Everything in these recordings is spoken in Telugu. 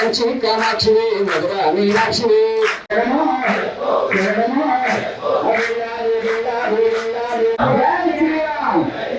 కంచి కామాక్షిని మధుర మీనాక్షిని జై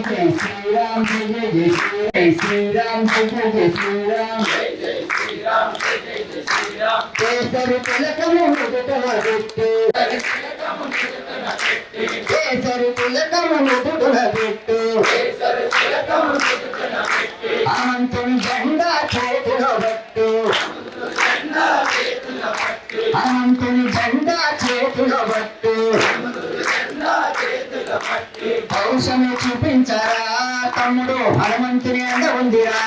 జై శ్రీరామ్ జై జై జై శ్రీరామ్ శ్రీరామ్ కేసరి తిలకము నుదుటన కేసరి తిలకము నుదుటన జెండా పట్టు జెండా పట్టు హనుమంతుని అంద ఉందిరా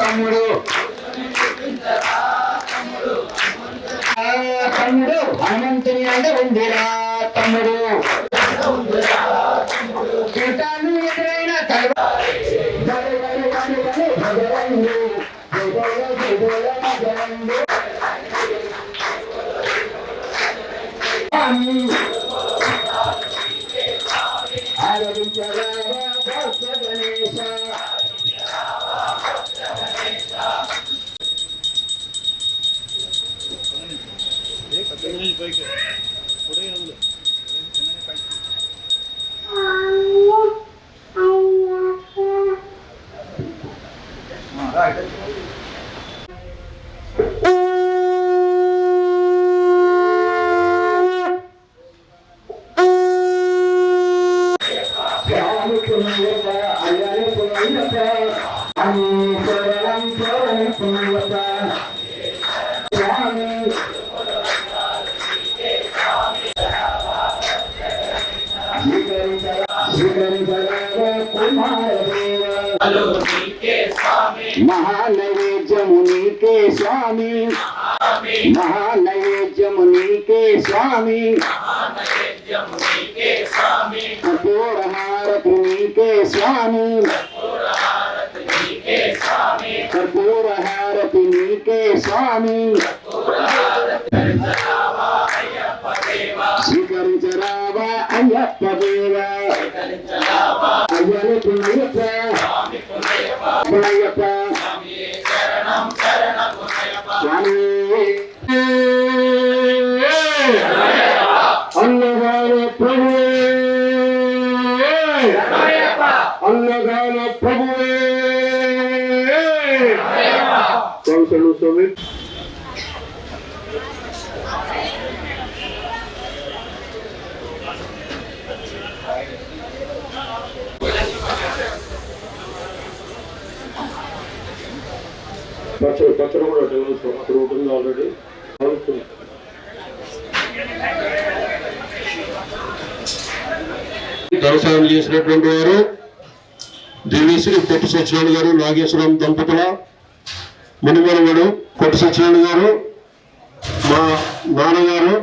తమ్ముడు. తమ్ముడు హనుమంతుని అంద ఉందిరా తమ్ముడు. కీటాలు ఎదురైన కలవ రాముకున్నయ్యప్ప అయ్యప్ప అని శరణం శరణయ్యప్ప స్వామి మహానైవేద్యము నీకే స్వామి మహానైవేద్యము నీకే స్వామి కర్పూరహారతి నీకే స్వామి కర్పూరహారతి నీకే స్వామి స్వీకరించరావా అయ్యప్ప దేవ అయ్యను పుణ్యప్ప పుణ్యప్ప స్వామి అన్నదాన ప్రభువే అన్నదాన ప్రభువే కౌశలు స్వామి పచ్చడి పచ్చడి కూడా డెవలప్ అక్కడ ఉంటుంది ఆల్రెడీ అవుతుంది వ్యవసాయం చేసినటువంటి వారు దేవీశ్రీ కొట్టు సత్యనారాయణ గారు నాగేశ్వరం దంపతుల మునిమనవడు కొట్టు సత్యనారాయణ గారు మా నాన్నగారు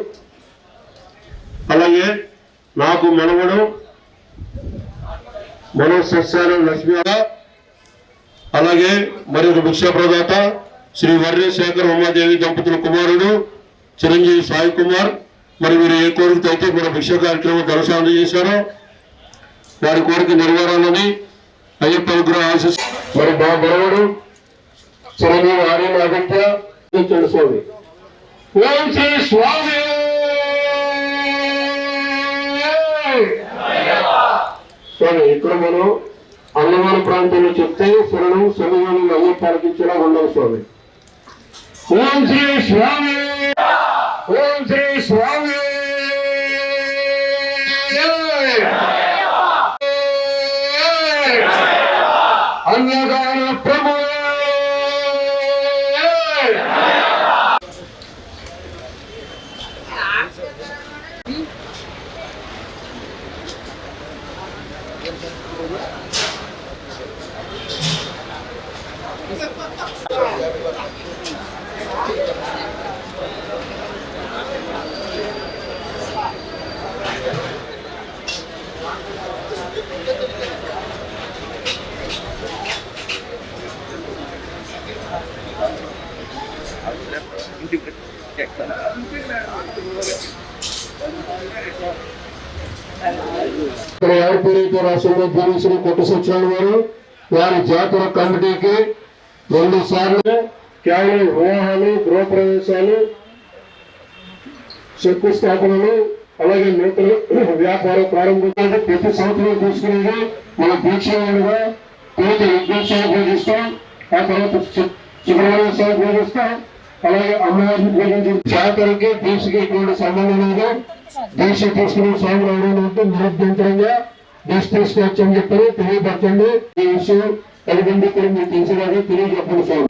అలాగే నాకు మనవడు మనో సత్యారాయణ లక్ష్మీ అలాగే మరి ఒక భిక్షా ప్రదాత శ్రీ వర్రే శేఖర్ ఉమాదేవి దంపతుల కుమారుడు చిరంజీవి సాయి కుమార్. మరి మీరు ఏ కోరికతో అయితే మన భిక్ష కార్యక్రమం ఘనసాధన చేశారో వారి కోరిక నెరవేరాలని అయ్యప్ప విగ్రహ ఆశీస్ మరి మా బలవుడు చిరంజీవి ఆర్యం ఆదిత్య స్వామి. ఓం శ్రీ స్వామి! స్వామి ఇక్కడ మనం అన్నమాన ప్రాంతంలో చెప్తే శరణం శరణం అయ్యే పాలకించేలా ఉండవు స్వామి. ఓం శ్రీ స్వామి ఓం శ్రీ స్వామి. అన్నదాన ప్రభు ఇక్కడ ఎవరి పేరైతే రాసిందో పోలీసులు కొట్ట సత్యనారాయణ గారు వారి జాతర కమిటీకి రెండు సార్లు కేవలం వివాహాలు గృహప్రవేశాలు శంకుస్థాపనలు అలాగే నూతన వ్యాపారం ప్రారంభించాలి ప్రతి సంవత్సరం తీసుకునేది మన దీక్షలుగా తొలుత విద్యోత్సవం పూజిస్తాం ఆ తర్వాత సు- పూజిస్తాం అలాగే అమ్మవారిని పూజించిన జాతరకి దీక్షకి ఇటువంటి సంబంధం లేదు. దీక్ష తీసుకునే స్వామి రావడం నిరభ్యంతరంగా దీక్ష తీసుకోవచ్చని చెప్పని తెలియపరచండి. ఈ విషయం పది మంది కూడా మీకు తెలిసేలాగా తెలియజెప్పండి స్వామి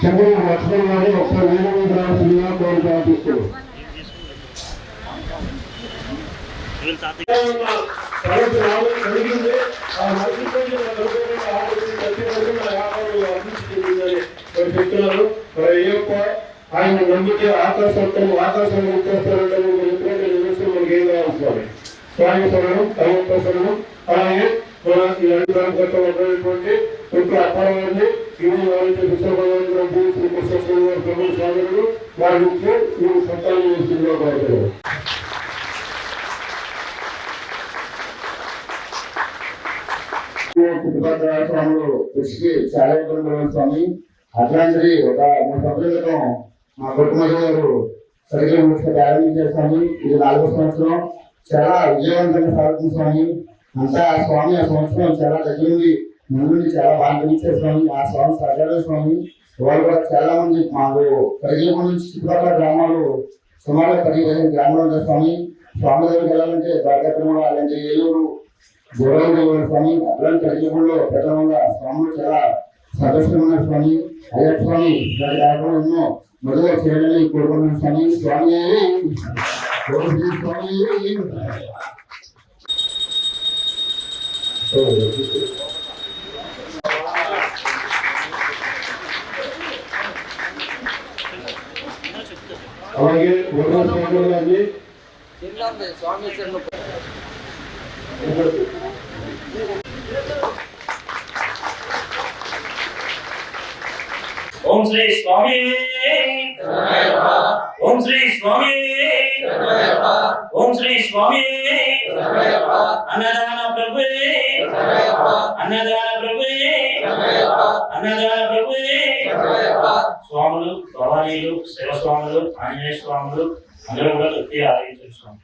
చంద్రుడు లక్ష్మణ్ గారు ఒకసారి వేరే మీద రావాల్సిందిగా కోరిక ఆ మరుసటి ప్రతి రోజు మన వ్యాపారంలో అభివృద్ధి చెప్తున్నారు. మరి అయ్యప్ప ఆయన నమ్మితే ఆకాశం ఆకాశం ఇచ్చేస్తారంటే ఎటువంటి నిదర్శనం మనకి ఏం కావాలి స్వామి స్వామి శరణం అయ్యప్ప అలాగే మన ఈ సుభద్ర కృషికి చాలా ఇబ్బంది స్వామి. అట్లాంటిది ఒక మూడు సంవత్సరాల క్రితం మా కుటుంబ గారు సరిగ్గా మూడు ప్రారంభించారు స్వామి. ఇది నాలుగో సంవత్సరం. చాలా విజయవంతంగా సాగుతుంది స్వామి. అంతా ఆ స్వామి ఆ సంవత్సరం చాలా దగ్గరుండి ముందు చాలా బాగా గమనించారు స్వామి. ఆ స్వామి సహకార స్వామి. వాళ్ళు కూడా చాలా మంది మాకు పరిగెల నుంచి చుట్టుపక్కల గ్రామాలు సుమారు పదిహేను గ్రామాలు స్వామి స్వామి. దగ్గరికి వెళ్ళాలంటే ద్వారకాపురం అలాంటి ఏలూరు గౌరవం స్వామి అట్లాంటి కలియుగంలో ప్రథమంగా స్వాములు చాలా సంతోషమైన స్వామి అయ్యప్ప స్వామి దాని కాకుండా ఎన్నో మొదలు చేయాలని కోరుకున్నాను స్వామి స్వామి ఓం శ్రీ స్వామి అలాగే గుర్రం స్వామి గారిని స్వామి ఓం శ్రీ స్వామి. ఓం శ్రీ స్వామి. ఓం శ్రీ స్వామి. అన్నదాన ప్రభు అన్నదాన ప్రభు అన్నదాన ప్రభు స్వాములు భవానీలు శివస్వాములు ఆంజనేయ స్వాములు అందరూ కూడా తృప్తిగా ఆరాధించారు స్వామి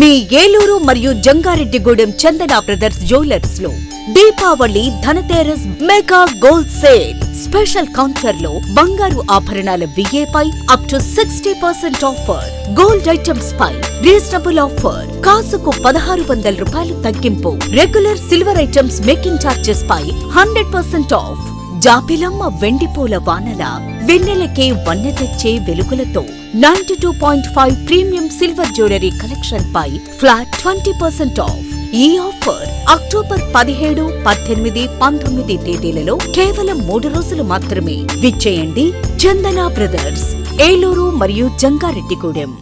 మీ ఏలూరు మరియు Jangareddygudem Chandana brothers జ్యువెలర్స్లో Deepavali Dhanteras mega gold sale. Special కౌంటర్లో బంగారు ఆభరణాల విఏపై up to sixty percent offer gold items pi reasonable offer కాసుకు పదహారు వందల రూపాయలు తగ్గింపు. Regular silver items making charges పై హండ్రెడ్ పర్సెంట్ ఆఫ్ జాబిలమ్మ వెండిపూల వానల వెన్నెలకే వన్నె తెచ్చే వెలుగులతో ninety two point five premium silver jewellery collection పై ఫ్లాట్ ట్వంటీ పర్సెంట్ ఆఫ్. ఈ ఆఫర్ అక్టోబర్ పదిహేడు పద్దెనిమిది పంతొమ్మిది తేదీలలో కేవలం మూడు రోజులు మాత్రమే. విచ్చేయండి. చందన బ్రదర్స్ ఏలూరు మరియు జంగారెడ్డిగూడెం.